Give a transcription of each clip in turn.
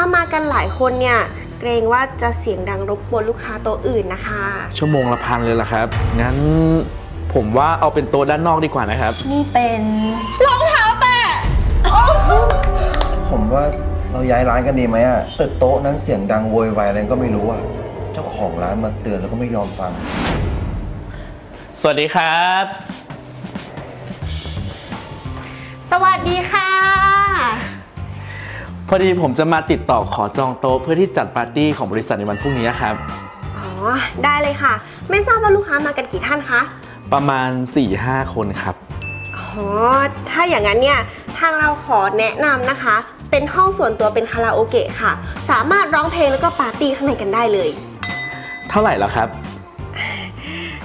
ามากันหลายคนเนี่ย เกรงว่าจะเสียงดังรบกวนลูกค้าโต๊ะอื่นนะคะ ชั่วโมงละพันเลยล่ะครับ งั้นผมว่าเอาเป็นโต๊ะด้านนอกดีกว่านะครับ นี่เป็นผมว่าเราย้ายร้านกันดีไหมอะตึกโต๊ะนั้นเสียงดังโวยวายอะไรก็ไม่รู้อะเจ้าของร้านมาเตือนแล้วก็ไม่ยอมฟัง สวัสดีครับ สวัสดีค่ะ พอดีผมจะมาติดต่อขอจองโต๊ะเพื่อที่จัดปาร์ตี้ของบริษัทในวันพรุ่งนี้ครับ อ๋อ ได้เลยค่ะ ไม่ทราบว่าลูกค้ามากันกี่ท่านคะ ประมาณ 4-5 คนครับ อ๋อ ถ้าอย่างนั้นเนี่ยทางเราขอแนะนำนะคะ เป็นห้องส่วนตัวเป็นคาราโอเกะค่ะ สามารถร้องเพลงแล้วก็ปาร์ตี้ข้างในกันได้เลย เท่าไหร่แล้วครับ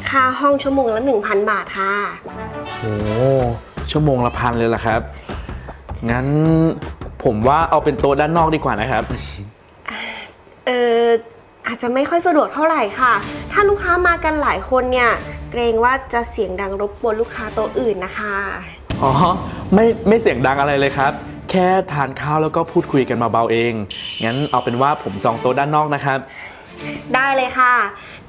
ค่าห้องชั่วโมงละ 1,000 บาทค่ะ โอ้ชั่วโมงละพันเลยล่ะครับ งั้น ผมว่าเอาเป็นโต๊ะด้านนอกดีกว่านะครับ เอออาจจะไม่ค่อยสะดวกเท่าไหร่ค่ะ ถ้าลูกค้ามากันหลายคนเนี่ย เกรงว่าจะเสียงดังรบกวนลูกค้าโต๊ะอื่นนะคะ อ๋อ ไม่ไม่เสียงดังอะไรเลยครับ แค่ทานข้าวแล้วก็พูดคุยกันมาเบาๆเอง งั้นเอาเป็นว่าผมจองโต๊ะด้านนอกนะครับ ได้เลยค่ะ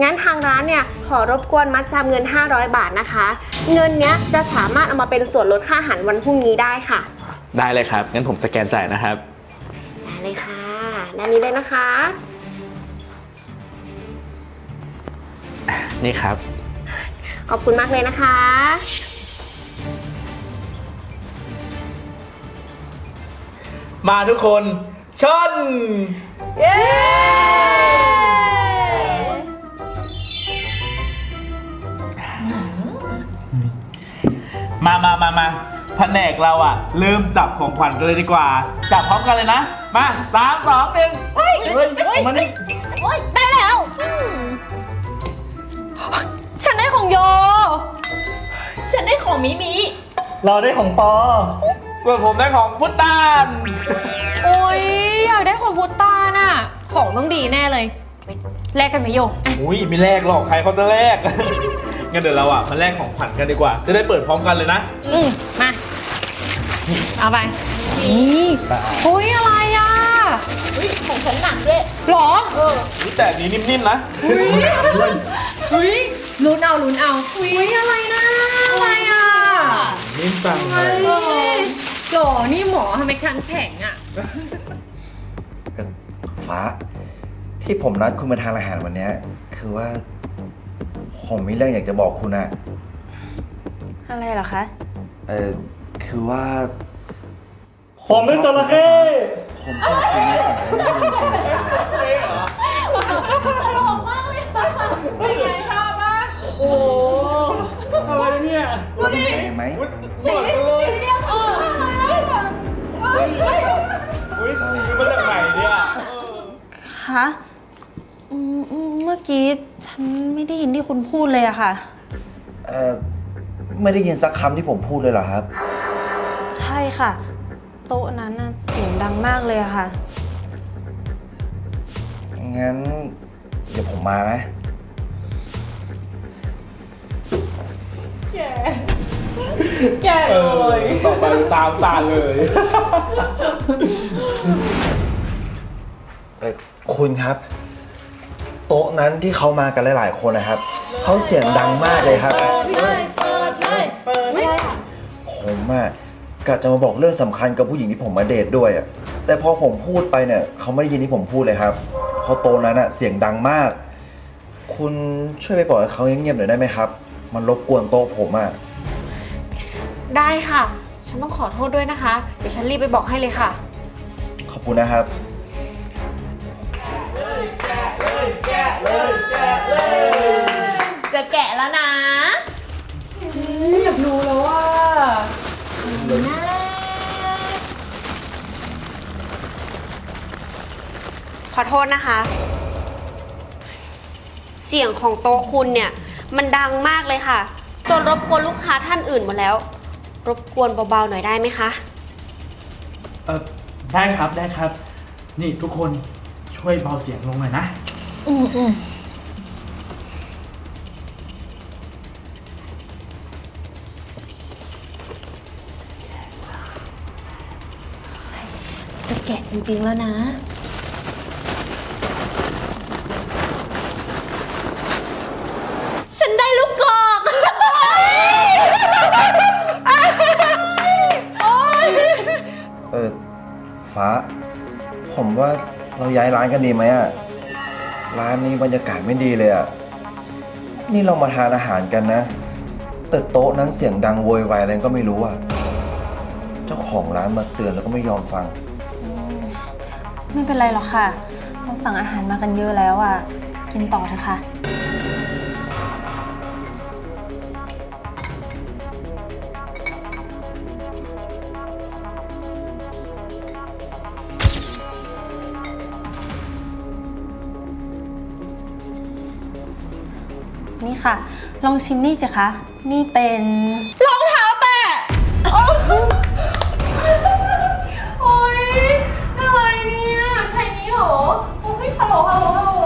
งั้นทางร้านเนี่ยขอรบกวนมัดจำเงิน 500 บาทนะคะ เงินเนี้ยจะสามารถเอามาเป็นส่วนลดค่าอาหารวันพรุ่งนี้ได้ค่ะ ได้เลยครับ งั้นผมสแกนจ่ายนะครับได้เลยค่ะด้านนี้เลยนะคะ นี่ครับ ขอบคุณมากเลยนะคะ มาทุกคนชนมามามามา แผนกเราอะเริ่มจับของขวัญกันเลยดีกว่า จับพร้อมกันเลยนะ มาสามสองหนึ่งเฮ้ยเฮ้ยมานี่โอ๊ยได้แล้ว ฉันได้ของโย ฉันได้ของมิมิ เราได้ของปอ ส่วนผมได้ของพุตตาน โอ๊ย อยากได้ของพุตตาน่ะ ของต้องดีแน่เลย แลกกันไหมโยอะอุ้ยไม่แลกหรอกใครเขาจะแลก งั้นเดี๋ยวเราอะมาแลกของขวัญกันดีกว่า จะได้เปิดพร้อมกันเลยนะ อืมมา เอาไป นี่โอ้ยอะไรอะของฉันหนักด้วยหรอแต่อันนี้นิ่มๆนะเฮ้ยลุ้นเอาลุ้นเอาอุ้ยอะไรนะอะไรอะนิ่มจังเลเฮ้ยยหรอนี่หมอทำไมคันแข็งอะฟ้า ที่ผมนัดคุณมาทานอาหารวันเนี้ยคือว่า ผมมีเรื่องอยากจะบอกคุณอะอะไรเหรอคะ เออคือว่า ผมเป็นจระเข้ผมชอบคุณมากโอ้อะไรเนี่ยคุณเห็นไหมสวยเลยอุ้ยคือมาจากไหนเนี่ยคะอืมอืมเมื่อกี้ฉันไม่ได้ยินที่คุณพูดเลยอะค่ะ เออไม่ได้ยินสักคำที่ผมพูดเลยเหรอครับ ใช่ค่ะ โต๊ะนั้นน่ะเสียงดังมากเลยอะค่ะ งั้น เดี๋ยวผมมานะ แกเลยต่อไปตามตาเลย เออคุณครับ โต๊ะนั้นที่เขามากันหลาย ๆ คนนะครับ เขาเสียงดังมากเลยครับผมอะ กะจะมาบอกเรื่องสำคัญกับผู้หญิงที่ผมมาเดทด้วยอะแต่พอผมพูดไปเนี่ยเขาไม่ได้ยินที่ผมพูดเลยครับเพราะโต๊ะนั้นอะเสียงดังมาก คุณช่วยไปบอกให้เขาเงียบๆหน่อยได้ไหมครับ มันรบกวนโต๊ะผมอะได้ค่ะ ฉันต้องขอโทษด้วยนะคะ เดี๋ยวฉันรีบไปบอกให้เลยค่ะ ขอบคุณนะครับ จะแกะแล้วนะ ขอโทษนะคะ เสียงของโต๊ะคุณเนี่ย มันดังมากเลยค่ะ จนรบกวนลูกค้าท่านอื่นหมดแล้ว รบกวนเบาๆหน่อยได้ไหมคะ เออได้ครับได้ครับ นี่ทุกคนช่วยเบาเสียงลงหน่อยนะ อืมอืมจะแกะจริงๆแล้วนะ ฉันได้ลูกกอก เออฟ้า ผมว่าเราย้ายร้านกันดีไหมอะร้านนี้บรรยากาศไม่ดีเลยอะนี่เรามาทานอาหารกันนะ แต่โต๊ะนั้นเสียงดังโวยวายอะไรก็ไม่รู้อะเจ้าของร้านมาเตือนแล้วก็ไม่ยอมฟัง ไม่เป็นไรหรอกค่ะ เราสั่งอาหารมากันเยอะแล้วอะ กินต่อเถอะค่ะ นี่ค่ะ ลองชิมนี่สิคะ นี่เป็นรองเท้าแตะโอ้โอ๊ยอะไรเนี่ยใช่นี้เหรอ โอ้ยฮัลโหลฮัลโหลฮัลโหล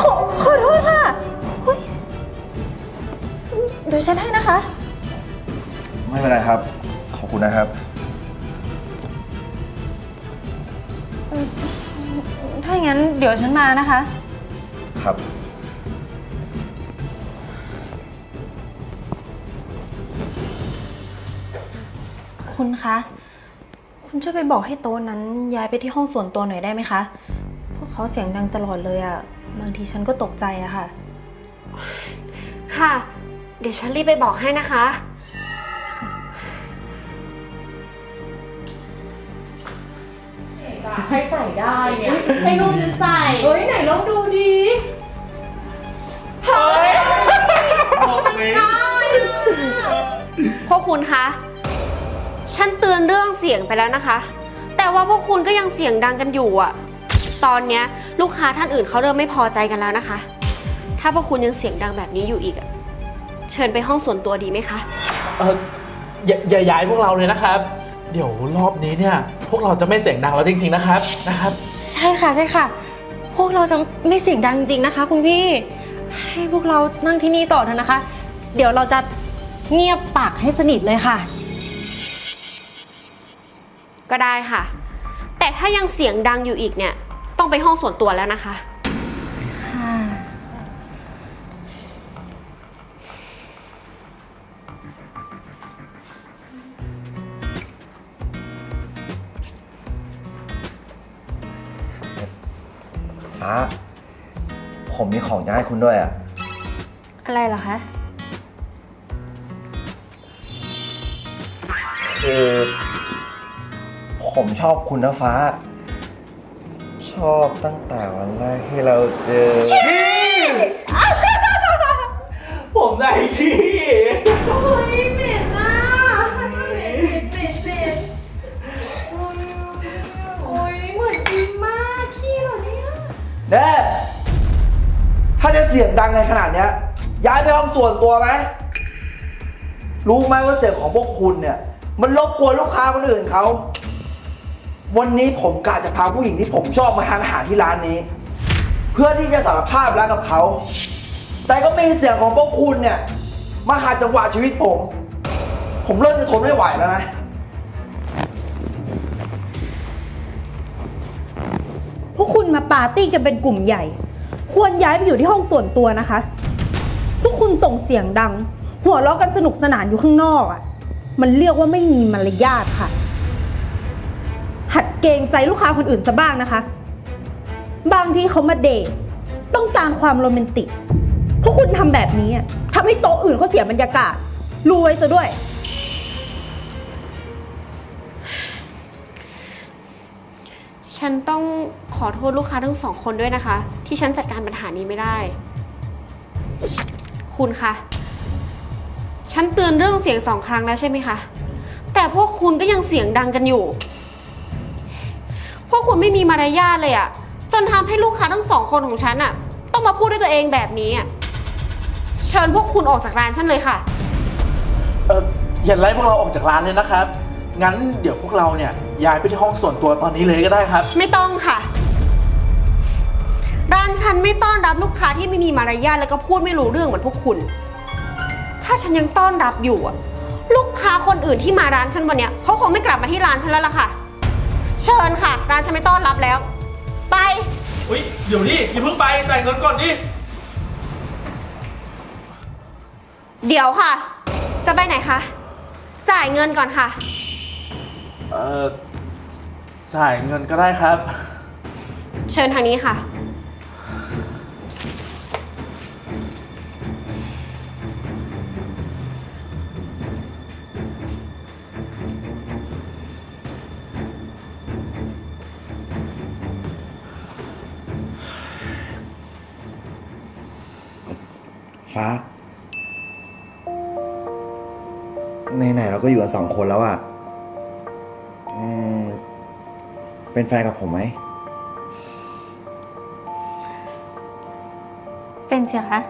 ขอขอโทษค่ะเฮ้ยเดี๋ยวฉันให้นะคะ ไม่เป็นไรครับ ขอบคุณนะครับ ถ้าอย่างนั้นเดี๋ยวฉันมานะคะ ครับ คุณคะ คุณช่วยไปบอกให้โต๊ะนั้นย้ายไปที่ห้องส่วนตัวหน่อยได้ไหมคะ พวกเขาเสียงดังตลอดเลยอะบางทีฉันก็ตกใจอะค่ะ ค่ะ เดี๋ยวฉันรีบไปบอกให้นะคะให้ใส่ได้เนี่ยให้ลูกฉันใส่ เฮ้ยไหนลองดูดิบอกเลยพวกคุณคะ ฉันเตือนเรื่องเสียงไปแล้วนะคะ แต่ว่าพวกคุณก็ยังเสียงดังกันอยู่อะตอนเนี้ยลูกค้าท่านอื่นเขาเริ่มไม่พอใจกันแล้วนะคะ ถ้าพวกคุณยังเสียงดังแบบนี้อยู่อีกอะเชิญไปห้องส่วนตัวดีไหมคะ เอออย่าอย่าย้ายพวกเราเลยนะครับ เดี๋ยวรอบนี้เนี่ย พวกเราจะไม่เสียงดังแล้วจริง ๆนะครับนะครับ ใช่ค่ะใช่ค่ะ พวกเราจะไม่เสียงดังจริงนะคะ คุณพี่ ให้พวกเรานั่งที่นี่ต่อเถอะนะคะ เดี๋ยวเราจะเงียบปากให้สนิทเลยค่ะ ก็ได้ค่ะ แต่ถ้ายังเสียงดังอยู่อีกเนี่ย ต้องไปห้องส่วนตัวแล้วนะคะ ค่ะ ฟ้า ผมมีของจะให้คุณด้วยอะอะไรเหรอคะ คือ ผมชอบคุณนะฟ้า ชอบตั้งแต่วันแรกที่เราเจอ ผมได้ขี้โอ้ยเหม็นอะเหม็นเหม็นเหม็นเหม็นโอ้ยเหมือนจริงมากขี้เหรอเนี่ยเด้ถ้าจะเสียงดังในขนาดเนี้ย ย้ายไปห้องส่วนตัวไหม รู้ไหมว่าเสียงของพวกคุณเนี่ย มันรบกวนลูกค้าคนอื่นเขา วันนี้ผมกะจะพาผู้หญิงที่ผมชอบมาทานอาหารที่ร้านนี้ เพื่อที่จะสารภาพรักกับเขา แต่ก็มีเสียงของพวกคุณเนี่ย มาขาดจังหวะชีวิตผม ผมเริ่มจะทนไม่ไหวแล้วนะ พวกคุณมาปาร์ตี้กันเป็นกลุ่มใหญ่ ควรย้ายไปอยู่ที่ห้องส่วนตัวนะคะ พวกคุณส่งเสียงดัง หัวเราะกันสนุกสนานอยู่ข้างนอกอะ่ะ มันเรียกว่าไม่มีมารยาทค่ะ เกรงใจลูกค้าคนอื่นซะบ้างนะคะ บางทีเขามาเดทต้องการความโรแมนติก พวกคุณทำแบบนี้อะทำให้โต๊ะอื่นเขาเสียบรรยากาศ รว้ซะด้วย ฉันต้องขอโทษลูกค้าทั้งสองคนด้วยนะคะ ที่ฉันจัดการปัญหานี้ไม่ได้ คุณคะ ฉันเตือนเรื่องเสียงสองครั้งแล้วใช่ไหมคะ แต่พวกคุณก็ยังเสียงดังกันอยู่ พวกคุณไม่มีมารยาทเลยอะจนทำให้ลูกค้าทั้งสองคนของฉันอะต้องมาพูดด้วยตัวเองแบบนี้อะเชิญพวกคุณออกจากร้านฉันเลยค่ะ เอออย่าไล่พวกเราออกจากร้านเลยนะครับ งั้นเดี๋ยวพวกเราเนี่ยย้ายไปที่ห้องส่วนตัวตอนนี้เลยก็ได้ครับ ไม่ต้องค่ะ ร้านฉันไม่ต้อนรับลูกค้าที่ไม่มีมารยาทแล้วก็พูดไม่รู้เรื่องเหมือนพวกคุณ ถ้าฉันยังต้อนรับอยู่อะลูกค้าคนอื่นที่มาร้านฉันวันเนี้ยเขาคงไม่กลับมาที่ร้านฉันแล้วล่ะค่ะ เชิญค่ะ ร้านฉันไม่ต้อนรับแล้ว ไป อุ้ยเดี๋ยวนี้อย่าเพิ่งไปจ่ายเงินก่อนดิ เดี๋ยวค่ะ จะไปไหนคะ จ่ายเงินก่อนค่ะ เอ่อ จ่ายเงินก็ได้ครับ เชิญทางนี้ค่ะ ฟ้า ไหนๆเราก็อยู่กันสองคนแล้วอะอืมเป็นแฟนกับผมไหม เป็นเสียคะ